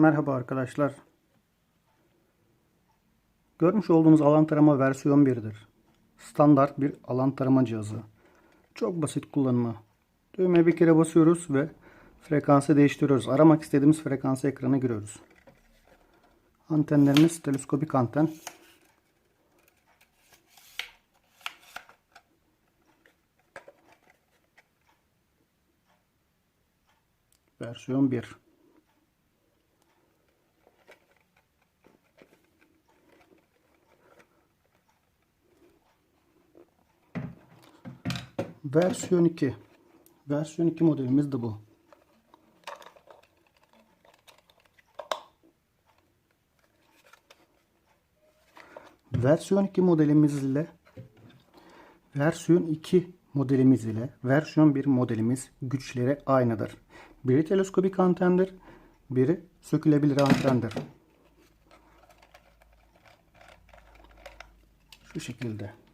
Merhaba arkadaşlar. Görmüş olduğunuz alan tarama versiyon 1'dir. Standart bir alan tarama cihazı. Çok basit kullanımı. Düğmeye bir kere basıyoruz ve frekansı değiştiriyoruz. Aramak istediğimiz frekansı ekrana giriyoruz. Antenlerimiz teleskopik anten. Versiyon 1. Versiyon 2. Versiyon 2 modelimiz de bu. Versiyon 2 modelimiz ile versiyon 2 modelimiz ile versiyon 1 modelimiz güçleri aynıdır. Biri teleskopik antendir, biri sökülebilir antendir. Şu şekilde.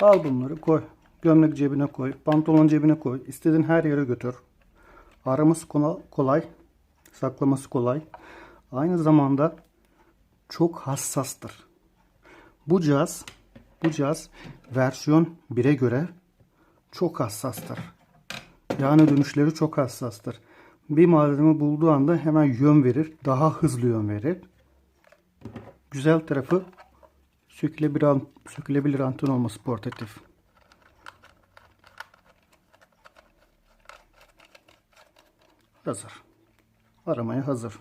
Al bunları koy. Gömlek cebine koy. Pantolon cebine koy. İstediğin her yere götür. Araması kola- kolay. Saklaması kolay. Aynı zamanda çok hassastır. Bu cihaz bu cihaz versiyon 1'e göre çok hassastır. Yani dönüşleri çok hassastır. Bir malzeme bulduğu anda hemen yön verir. Daha hızlı yön verir. Güzel tarafı sökülebilir, sökülebilir anten olması portatif. Hazır. Aramaya hazır.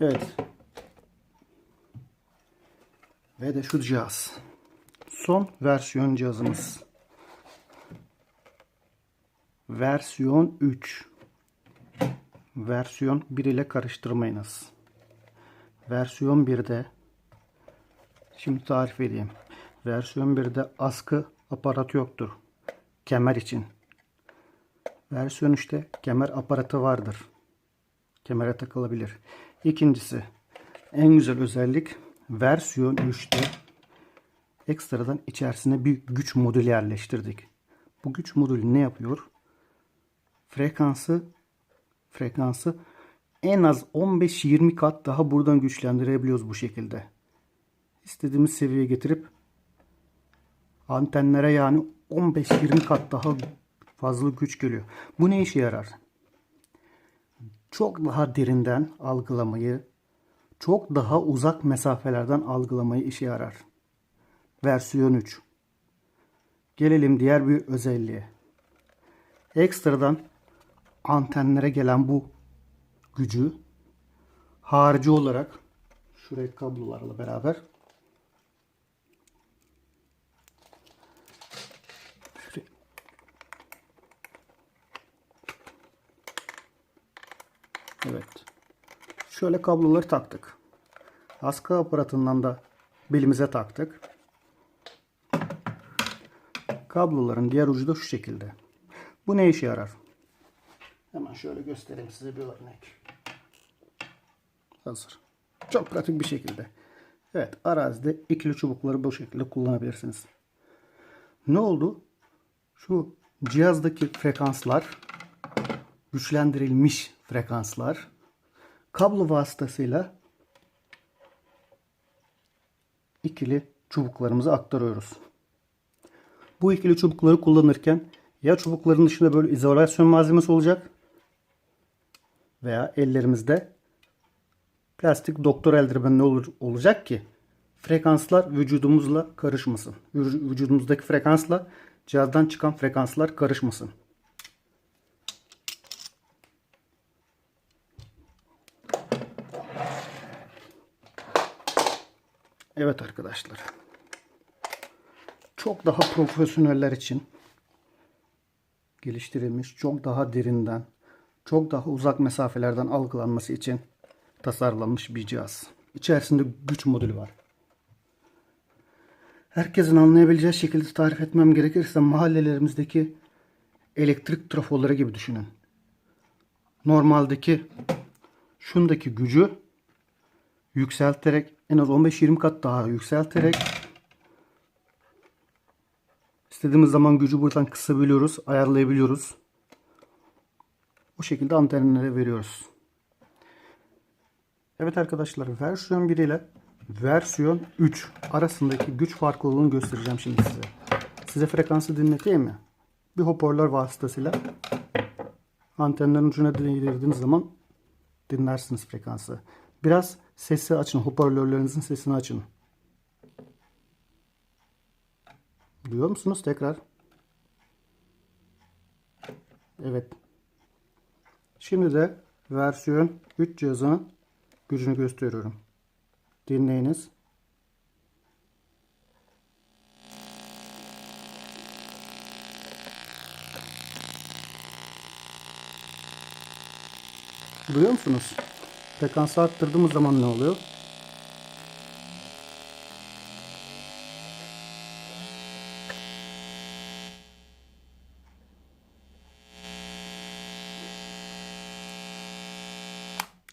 Evet. Ve de şu cihaz. Son versiyon cihazımız. Versiyon 3. Versiyon 1 ile karıştırmayınız. Versiyon 1'de Şimdi tarif edeyim. Versiyon 1'de askı aparatı yoktur. Kemer için. Versiyon 3'te kemer aparatı vardır. Kemere takılabilir. İkincisi en güzel özellik versiyon 3'te ekstradan içerisine bir güç modülü yerleştirdik. Bu güç modülü ne yapıyor? Frekansı frekansı en az 15-20 kat daha buradan güçlendirebiliyoruz bu şekilde istediğimiz seviyeye getirip antenlere yani 15-20 kat daha fazla güç geliyor. Bu ne işe yarar? Çok daha derinden algılamayı, çok daha uzak mesafelerden algılamayı işe yarar. Versiyon 3. Gelelim diğer bir özelliğe. Ekstradan antenlere gelen bu gücü harici olarak şuraya kablolarla beraber Evet. Şöyle kabloları taktık. Askı aparatından da belimize taktık. Kabloların diğer ucu da şu şekilde. Bu ne işe yarar? Hemen şöyle göstereyim size bir örnek. Hazır. Çok pratik bir şekilde. Evet arazide ikili çubukları bu şekilde kullanabilirsiniz. Ne oldu? Şu cihazdaki frekanslar güçlendirilmiş frekanslar kablo vasıtasıyla ikili çubuklarımıza aktarıyoruz. Bu ikili çubukları kullanırken ya çubukların dışında böyle izolasyon malzemesi olacak veya ellerimizde plastik doktor eldivenli olur, olacak ki frekanslar vücudumuzla karışmasın. Vü- Vücudumuzdaki frekansla cihazdan çıkan frekanslar karışmasın. Evet arkadaşlar. Çok daha profesyoneller için geliştirilmiş, çok daha derinden, çok daha uzak mesafelerden algılanması için tasarlanmış bir cihaz. İçerisinde güç modülü var. Herkesin anlayabileceği şekilde tarif etmem gerekirse mahallelerimizdeki elektrik trafoları gibi düşünün. Normaldeki şundaki gücü yükselterek en az 15-20 kat daha yükselterek İstediğimiz zaman gücü buradan kısabiliyoruz, ayarlayabiliyoruz. O şekilde antenlere veriyoruz. Evet arkadaşlar versiyon 1 ile versiyon 3 arasındaki güç farkı olduğunu göstereceğim şimdi size. Size frekansı dinleteyim mi? Bir hoparlör vasıtasıyla antenlerin ucuna değdirdiğiniz zaman dinlersiniz frekansı. Biraz sesi açın. Hoparlörlerinizin sesini açın. Duyuyor musunuz tekrar? Evet. Şimdi de versiyon 3 cihazının gücünü gösteriyorum. Dinleyiniz. Duyuyor musunuz? Frekansı arttırdığımız zaman ne oluyor?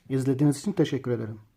İzlediğiniz için teşekkür ederim.